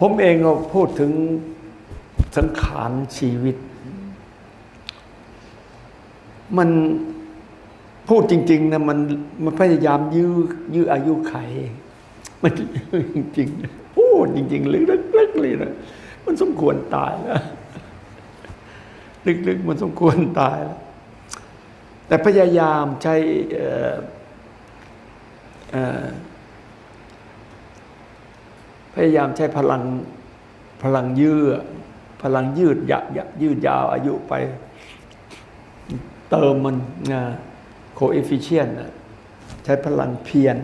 ผมเองก็พูดถึงสังขารชีวิต มันพูดจริง ๆนะมันมันพยายามยื้อยื้ออายุไข มันจริงๆพูดจริงๆลึกๆเลยนะมันสมควรตายแล้วลึกๆมันสมควรตายแล้วแต่พยายามใช่เออ พยายามใช้พลังพลังยื้อพลังยืดยะยะยืดยาวอายุไป เติมมันนะโคเอฟิเชียนใช้พลังเพียร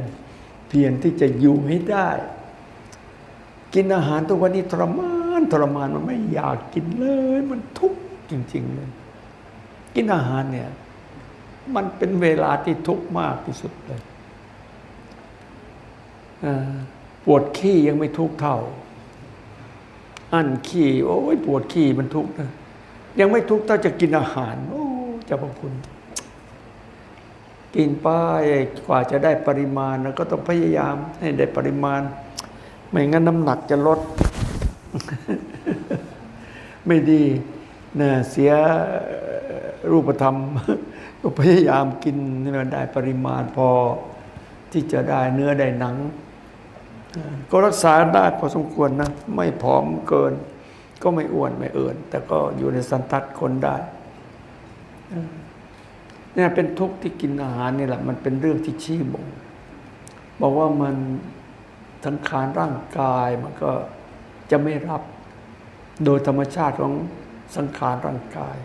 เพียรที่จะอยู่ให้ได้ กินอาหารทุกวันนี้ทรมานทรมานมันไม่อยากกินเลย มันทุกข์จริงๆเลยกินอาหารเนี่ยมันเป็นเวลาที่ทุกข์มากที่สุดเลยอ่อ ปวดขี้ยังไม่ทุกเท่า อั้นขี้โอ้ยปวดขี้มันทุกนะยังไม่ทุกเท่าจะกินอาหาร โอ้เจ้าพระคุณ กินไปกว่าจะได้ปริมาณแล้วก็ต้องพยายามให้ได้ปริมาณ ไม่งั้นน้ำหนักจะลด ไม่ดีนะเสียรูปธรรม ก็พยายามกินให้มันได้ปริมาณพอที่จะได้เนื้อได้หนัง ก็รักษาได้พอสมควรนะ ไม่ผอมเกิน ก็ไม่อ้วนไม่เอินแต่ก็อยู่ในสันทัดคนได้เนี่ยเป็นทุกข์ที่กินอาหารนี่แหละ มันเป็นเรื่องที่ชี้บ่งบอกว่ามันสังขารร่างกายมันก็จะไม่รับโดยธรรมชาติของสังขารร่างกาย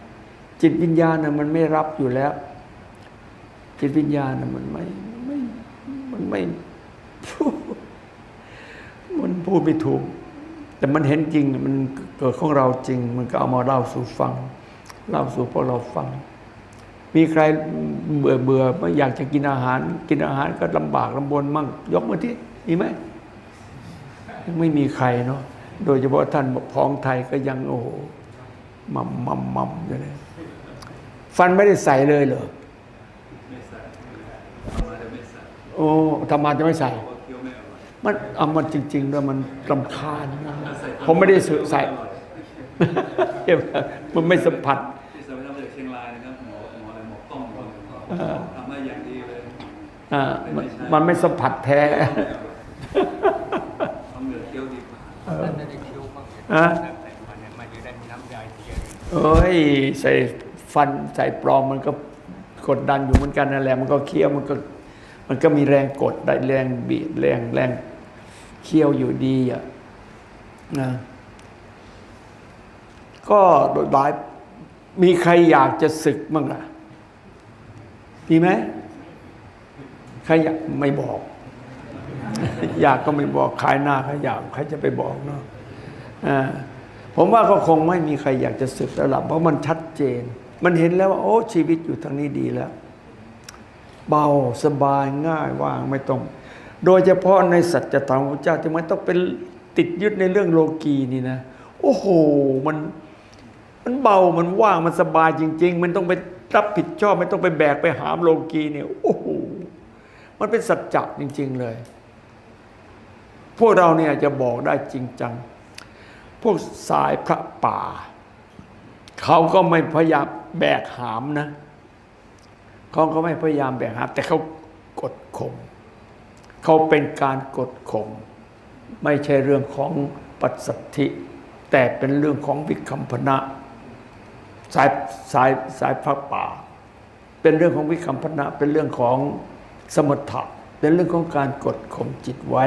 จิตวิญญาณน่ะมันไม่รับอยู่แล้ว จิตวิญญาณน่ะมันไม่ไม่มันไม่ พูดไม่ถูก แต่มันเห็นจริงมันเกิดของเราจริง มันก็เอามาเล่าสู่ฟัง เล่าสู่พวกเราฟัง มีใครเบื่อเบื่อไม่อยากจะกินอาหาร กินอาหารก็ลำบากลำบนมั่งยกมือที่มีไหมยังไม่มีใครเนาะโดยเฉพาะท่านพ้องไทยก็ยังโอ้โหมัมมัมมัมอยู่เลยฟันไม่ได้ใส่เลยเหรอไม่ใส่เอามาจะไม่ใส่โอ้ทำไมาจะไม่ใส่ ม่อร่อยมันเอามันจริงๆแล้วมันรำคาญนะถ้าใส่ผมไม่ได้ใส่อร่อยเห็นไหมมันไม่สัมผัสที่สมัยทำจากเชียงรายนะครับหมอหมออะไรหมอต้องหมอเออทำได้อย่างดีเลยอ่ามันมันไม่สัมผัสแท้ทำเหนือเคี้ยวดีกว่านั่นไม่ได้คิ้วบ้างเนี่ยฮะแต่แต่มันเนี่ยมันจะได้มีน้ำยาเทียนเอ้ยใส่ฟันใส่ปลอมมันก็กดดันอยู่เหมือนกันนั่นแหละมันก็เคี้ยวมันก็ มันก็มีแรงกดได้แรงบีบแรงแรงเคี้ยวอยู่ดีอะนะก็หลายมีใครอยากจะศึกบ้างล่ะมีไหมใครอยากไม่บอก อยากก็ไม่บอกขายหน้าใครอยากใครจะไปบอกเนาะอ่าผมว่าก็คงไม่มีใครอยากจะศึกแล้วล่ะเพราะมันชัดเจน มันเห็นแล้วว่าโอ้ชีวิตอยู่ทางนี้ดีแล้ว เบาสบายง่ายว่างไม่ต้อง โดยเฉพาะในสัจธรรมของพระเจ้าที่มันต้องเป็นติดยึดในเรื่องโลกีนี่นะ โอ้โหมันมันเบามันว่างมันสบายจริง ๆ มันต้องไปรับผิดชอบไม่ต้องไปแบกไปหามโลกีเนี่ยโอ้โหมันเป็นสัจจะจริง ๆเลย พวกเราเนี่ยจะบอกได้จริงจังพวกสายพระป่า เขาก็ไม่พยายามแบกหามนะ เขาก็ไม่พยายามแบกหามแต่เขากดข่มเขาเป็นการกดข่มไม่ใช่เรื่องของปัจสัทธิ แต่เป็นเรื่องของวิคัมพนะสายสายสายพระป่า เป็นเรื่องของวิคัมพนะ เป็นเรื่องของสมถะเป็นเรื่องของการกดข่มจิตไว้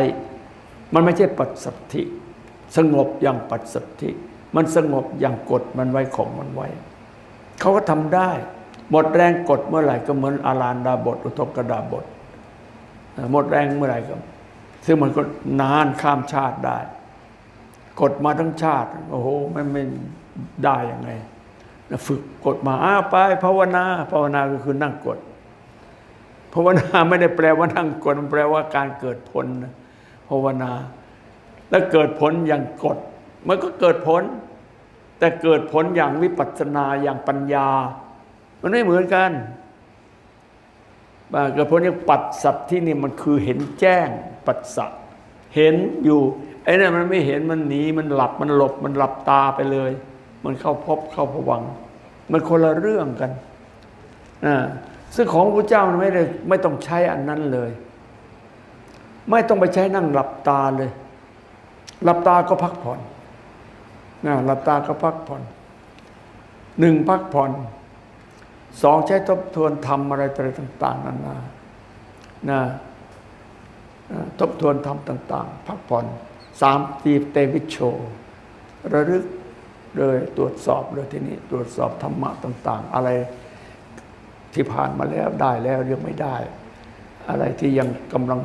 มันไม่ใช่ปัจสัทธิ สงบอย่างปัจสัทธิ มันสงบอย่างกดมันไว้ข่มมันไว้ เขาก็ทำได้ หมดแรงกดเมื่อไหร่ก็เหมือนอาลานดาบท อุทกดาบท หมดแรงเมื่อไหร่ก็ ซึ่งมันก็นานข้ามชาติได้ กดมาทั้งชาติ โอ้โหไม่ไม่ได้ยังไงฝึกกดมาอ้าไปภาวนาภาวนาก็คือนั่งกดภาวนาไม่ได้แปลว่านั่งกดมันแปลว่าการเกิดผลนภาวนา แล้วเกิดผลอย่างกด มันก็เกิดผล แต่เกิดผลอย่างวิปัสสนาอย่างปัญญา มันไม่เหมือนกันเกิดผลอย่างปัสสัตว์ที่นี่มันคือเห็นแจ้งปัสสัตว์เห็นอยู่ไอ้นั่นมันไม่เห็นมันหนีมันหลับมันหลบมันหลับตาไปเลย มันเข้าพบเข้าผวัง มันคนละเรื่องกันนะซึ่งของพระเจ้ามันไม่ได้ไม่ต้องใช้อันนั้นเลย ไม่ต้องไปใช้นั่งหลับตาเลยหลับตาก็พักผ่อนนะหลับตาก็พักผ่อนหนึ่งพักผ่อน สองใช้ทบทวนทำอะไรต่าง ๆนานานะทบทวนทำต่าง ๆ พักผ่อนสามตีเตวิชโช ระลึกเลยตรวจสอบเลยทีนี้ตรวจสอบธรรมะต่าง ๆ อะไรที่ผ่านมาแล้วได้แล้วยังไม่ได้ อะไรที่ยังกำลัง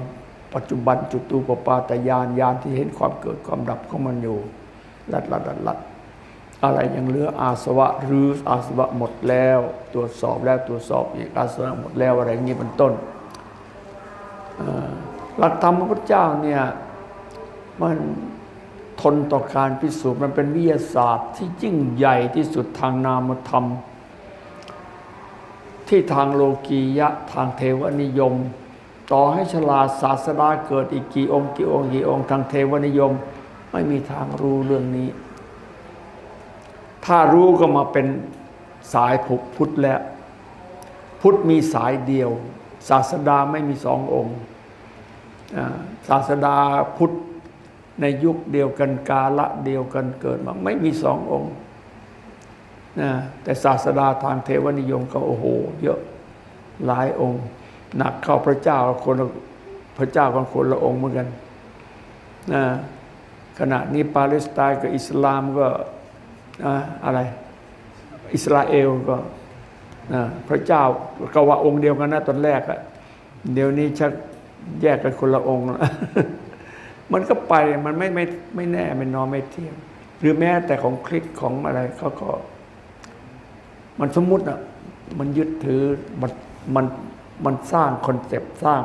ปัจจุบันจุตูปปาตยานยานที่เห็นความเกิดความดับของมันอยู่ลัดลัดลัดลัด อะไรยังเหลืออาสวะหรืออาสวะหมดแล้ว ตรวจสอบแล้วตรวจสอบอีกอาสวะหมดแล้วอะไรอย่างนี้เป็นต้นหลักธรรมพระพุทธเจ้าเนี่ยมันทนต่อการพิสูจน์มันเป็นวิทยาศาสตร์ที่ยิ่งใหญ่ที่สุดทางนามธรรม ที่ทางโลกียะทางเทวนิยม ต่อให้ฉลาดศาสดาเกิดอีกกี่องค์กี่องค์กี่องค์ทางเทวนิยม ไม่มีทางรู้เรื่องนี้ ถ้ารู้ก็มาเป็นสายผุพุทธแล้ว พุทธมีสายเดียว ศาสดาไม่มีสององค์ศาสดาพุทธในยุคเดียวกันกาละเดียวกันเกิดมาไม่มีสององค์นะแต่ศาสดาทางเทวนิยมก็โอ้โห เยอะหลายองค์ หนักเข้าพระเจ้าคนพระเจ้ากันคนละองค์เหมือนกันนะขณะนี้ปาเลสไตน์กับอิสลามก็ อะอะไร อิสราเอลก็นะพระเจ้าก็ว่าองค์เดียวกันนะตอนแรกอะเดี๋ยวนี้ชักแยกกันคนละองค์แล้วมันก็ไปมันไม่ไม่ไม่แน่ไม่นอนไม่เที่ยงหรือแม้แต่ของคลิกของอะไรเขาก็ มันสมมุติอะมันยึดถือมันมันมันสร้างคอนเซปต์สร้าง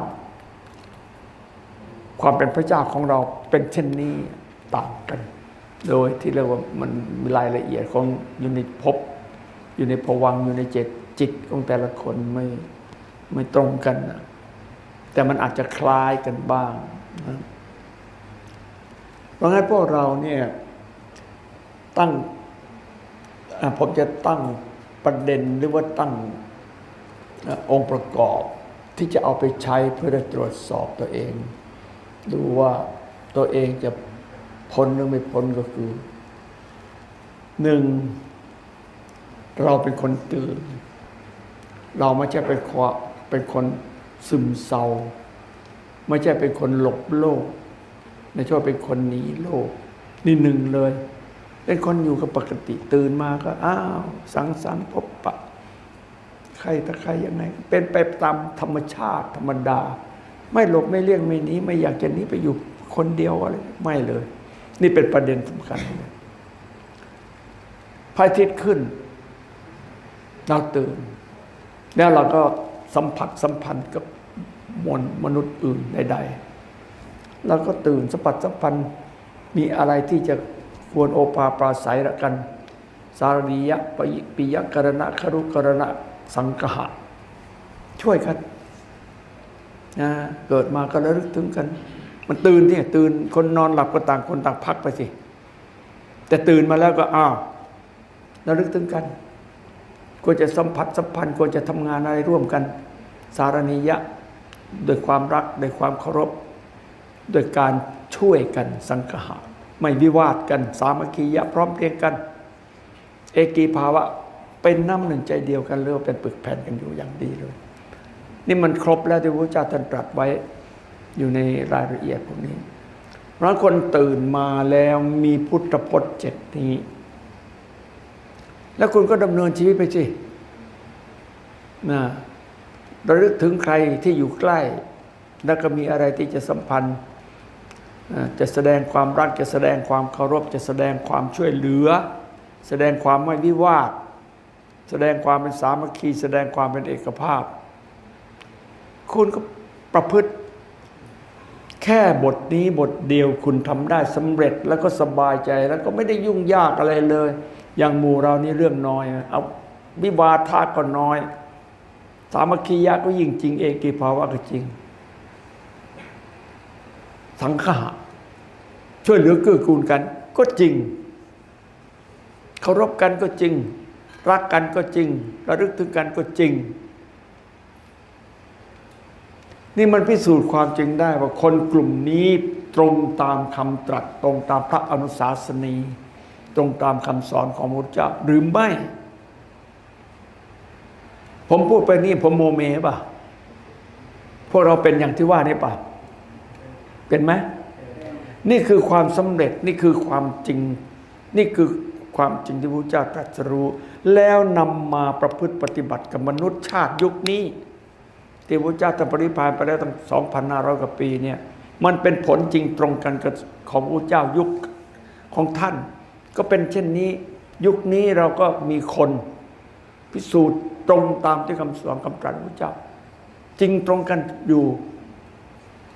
ความเป็นพระเจ้าของเราเป็นเช่นนี้ต่างกัน โดยที่เรียกว่ามันมีรายละเอียดของอยู่ในภพอยู่ในภวังอยู่ในเจตจิตของแต่ละคนไม่ไม่ตรงกันนะแต่มันอาจจะคล้ายกันบ้างนะเพราะงั้นพวกเราเนี่ยตั้งผมจะตั้งประเด็นหรือว่าตั้งอะองค์ประกอบที่จะเอาไปใช้เพื่อจะตรวจสอบตัวเอง ดูว่าตัวเองจะ พ้นหรือไม่พ้นก็คือหนึ่งเราเป็นคนตื่น เราไม่ใช่เป็นความเป็นคนซึมเศร้า ไม่ใช่เป็นคนหลบโลกไม่ใช่วเป็นคนหนีโลก นี่หนึ่งเลย เป็นคนอยู่กับปกติตื่นมาก็อ้าว สังสรรค์พบปะ ใครตะใครยังไง เป็นไปตามธรรมชาติธรรมดา ไม่หลบไม่เลี่ยงไม่หนีไม่อยากจะหนีไปอยู่คนเดียวอะไรไม่เลย นี่เป็นประเด็นสำคัญพระอาทิตย์ขึ้น เราตื่น แล้วเราก็สัมผัสสัมพันธ์กับมวลมนุษย์อื่นใดๆเราก็ตื่นสัมผัสสัมพันธ์มีอะไรที่จะควรโอภาปราศัยละกัน สารณียะปิปิยะกรณะครุกรณะสังกหะช่วยกันนะเกิดมาก็ระลึกถึงกัน มันตื่นเนี่ยตื่นคนนอนหลับก็ต่างคนต่างพักไปสิ แต่ตื่นมาแล้วก็อ้าวระลึกถึงกันควรจะสัมผัสสัมพันธ์ควรจะทำงานอะไรร่วมกัน สารณียะโดวยความรักโดยความเคารพโดยการช่วยกันสังหะไม่วิวาทกัน สามัคคียะพร้อมเพรียงกัน เอกีภาวะเป็นน้ำหนึ่งใจเดียวกันเรียกว่าเป็นปึกแผ่นกันอยู่อย่างดีเลย นี่มันครบแล้วที่พระเจ้าท่านตรัสไว้ อยู่ในรายละเอียดพวกนี้เพราะคนตื่นมาแล้วมีพุทธพจน์เจ็ดนี้ แล้วคุณก็ดำเนินชีวิตไปสินะระลึกถึงใครที่อยู่ใกล้ แล้วก็มีอะไรที่จะสัมพันธ์ จะแสดงความรักจะแสดงความเคารพ จะแสดงความช่วยเหลือ แสดงความไม่วิวาท แสดงความเป็นสามัคคี แสดงความเป็นเอกภาพ คุณก็ประพฤติ แค่บทนี้บทเดียวคุณทำได้สำเร็จแล้วก็สบายใจแล้วก็ไม่ได้ยุ่งยากอะไรเลย อย่างหมู่เรานี่เรื่องน้อยเอาวิวาทาก็น้อย สามัคคียะก็ยิ่งจริง เอกีภาวะก็จริง สังขะช่วยเหลือเกื้อกูลกัน ก็จริงเคารพกันก็จริง รักกันก็จริง ระลึกถึงกันก็จริง นี่มันพิสูจน์ความจริงได้ว่าคนกลุ่มนี้ตรงตามคำตรัสตรงตามพระอนุสาสนี ตรงตามคำสอนของพระพุทธเจ้าหรือไม่ ผมพูดไปนี่ผมโมเมป่ะ พวกเราเป็นอย่างที่ว่านี่ป่ะ เป็นไหม นี่คือความสำเร็จนี่คือความจริง นี่คือความจริงที่พระเจ้าตรัสรู้ แล้วนำมาประพฤติปฏิบัติกับมนุษย์ชาติยุคนี้ ที่พระเจ้าตรัสปริพานไปแล้วตั้ง2,500กว่าปีเนี่ยมันเป็นผลจริงตรงกันกับของพระเจ้ายุคของท่าน ก็เป็นเช่นนี้ยุคนี้เราก็มีคนพิสูจน์ตรงตามที่คำสอนคำตรัสองพระเจ้า จริงตรงกันอยู่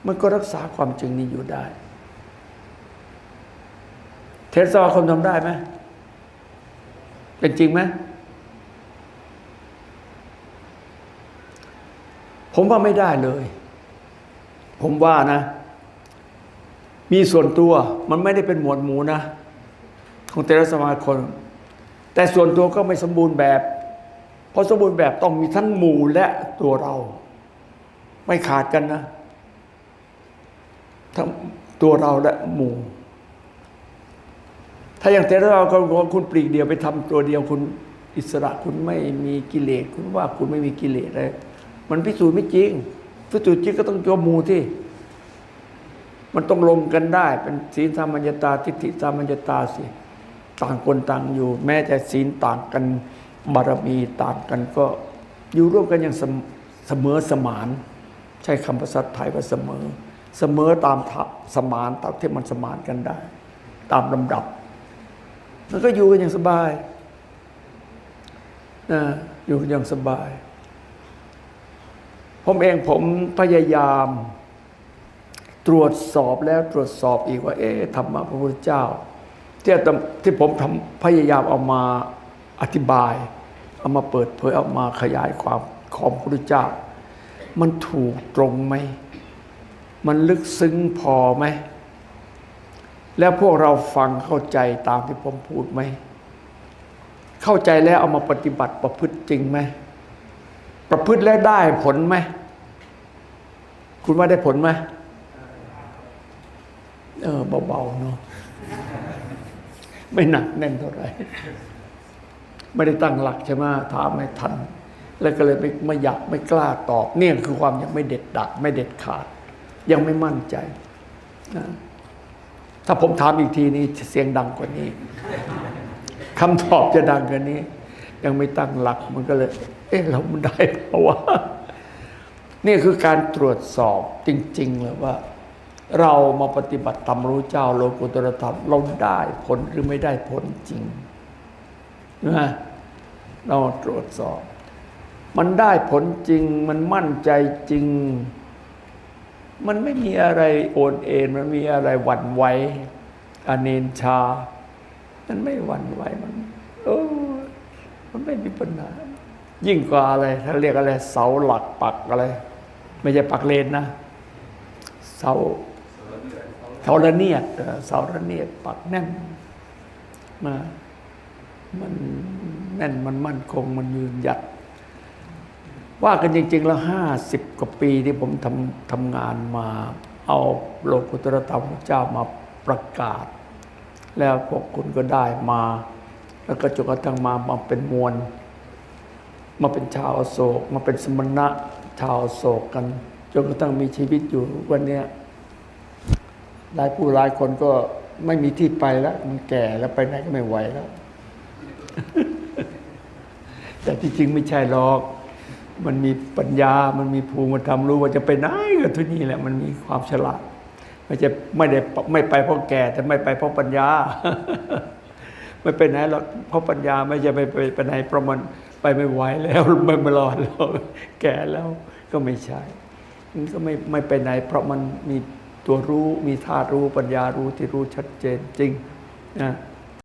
มันก็รักษาความจริงนี้อยู่ได้ เทศวาคนทำได้ไหมเป็นจริงไหม ผมว่าไม่ได้เลย ผมว่านะ มีส่วนตัวมันไม่ได้เป็นหมวดหมู่นะ ของเทรสมาคมแต่ส่วนตัวก็ไม่สมบูรณ์แบบ เพราะสมบูรณ์แบบต้องมีทั้งหมู่และตัวเรา ไม่ขาดกันนะ ทั้งตัวเราและหมู่ ถ้าอย่างเทระเราก็บอกว่าคุณปลีกเดียวไปทำตัวเดียวคุณอิสระคุณไม่มีกิเลสคุณว่าคุณไม่มีกิเลสเลย มันพิสูจน์ไม่จริงพิสูจน์จริงก็ต้องตัวหมู่ที่ มันต้องลงกันได้ เป็นศีลสามัญญตาทิฏฐิสามัญญตาสิต่างคนต่างอยู่ แม้จะศีลต่างกันบารมีต่างกันก็อยู่ร่วมกันอย่างเสมเสมอสมาน ใช้คำภาษาไทยว่าเสมอ เสมอตามทับสมานตามที่มันสมานกันได้ ตามลำดับมันก็อยู่กันอย่างสบายนะอยู่กันอย่างสบาย ผมเองผมพยายาม ตรวจสอบแล้วตรวจสอบอีกว่า เอ๊ะธรรมะพระพุทธเจ้าที่ที่ผมทำพยายามเอามาอธิบาย เอามาเปิดเผยเอามาขยายความของพระพุทธเจ้า มันถูกตรงไหม มันลึกซึ้งพอไหม แล้วพวกเราฟังเข้าใจตามที่ผมพูดไหม เข้าใจแล้วเอามาปฏิบัติประพฤติจริงไหม ประพฤติแล้วได้ผลไหม คุณว่าได้ผลไหมเออเบาๆเนาะไม่หนักแน่นเท่าไหร่ไม่ได้ตั้งหลักใช่ไหมถามไม่ทัน แล้วก็เลยไม่ไม่อยากไม่กล้าตอบ เนี่ยคือความยังไม่เด็ดดัดไม่เด็ดขาด ยังไม่มั่นใจนะถ้าผมถามอีกทีนี้เสียงดังกว่านี้คำตอบจะดังกว่านี้ ยังไม่ตั้งหลักมันก็เลย เอ๊ะเรามันได้เพราะว่านี่คือการตรวจสอบจริงๆเลยว่า เรามาปฏิบัติธรรมรู้เจ้าโลกุตรธรรมเราได้ผลหรือไม่ได้ผลจริงนะเราตรวจสอบ มันได้ผลจริง มันมั่นใจจริง มันไม่มีอะไรโอนเอ็นมันมีอะไรหวั่นไหวอเนนชา มันไม่หวั่นไหวมันโอ้ มันไม่มีปัญหา ยิ่งกว่าอะไรถ้าเรียกอะไร เสาหลักปักอะไร ไม่ใช่ปักเลนนะ เสาเสาระเนียดเสาระเนียดปักแน่นมามันแน่นมันมั่นคงมันยืนหยัด ว่ากันจริง ๆ แล้วห้าสิบกว่าปีที่ผมทำทำงานมา เอาโลกุตรธรรมพระเจ้ามาประกาศ แล้วพวกคุณก็ได้มา แล้วก็จนกระทั่งมามาเป็นมวล มาเป็นชาวโศก มาเป็นสมณะชาวโศกกันจนกระทั่งมีชีวิตอยู่วันเนี้ยหลายผู้หลายคนก็ไม่มีที่ไปแล้ว มันแก่แล้วไปไหนก็ไม่ไหวแล้ว แต่ที่จริงไม่ใช่หรอก มันมีปัญญา มันมีภูมิธรรมรู้ว่าจะไปไหนก็ทุนี่แหละ มันมีความฉลาดไม่ใช่ไม่ได้ไม่ไปเพราะแก่แต่ไม่ไปเพราะปัญญา ไม่ไปไหนหรอกเพราะปัญญาไม่จะไปไปไปไหนเพราะมันไปไม่ไหวแล้วไม่ม่รอดแล้วแก่แล้วก็ไม่ใช่มันก็ไม่ไม่ไปไหน เพราะมันมีตัวรู้มีธาตุรู้ปัญญารู้ที่รู้ชัดเจนจริงนะ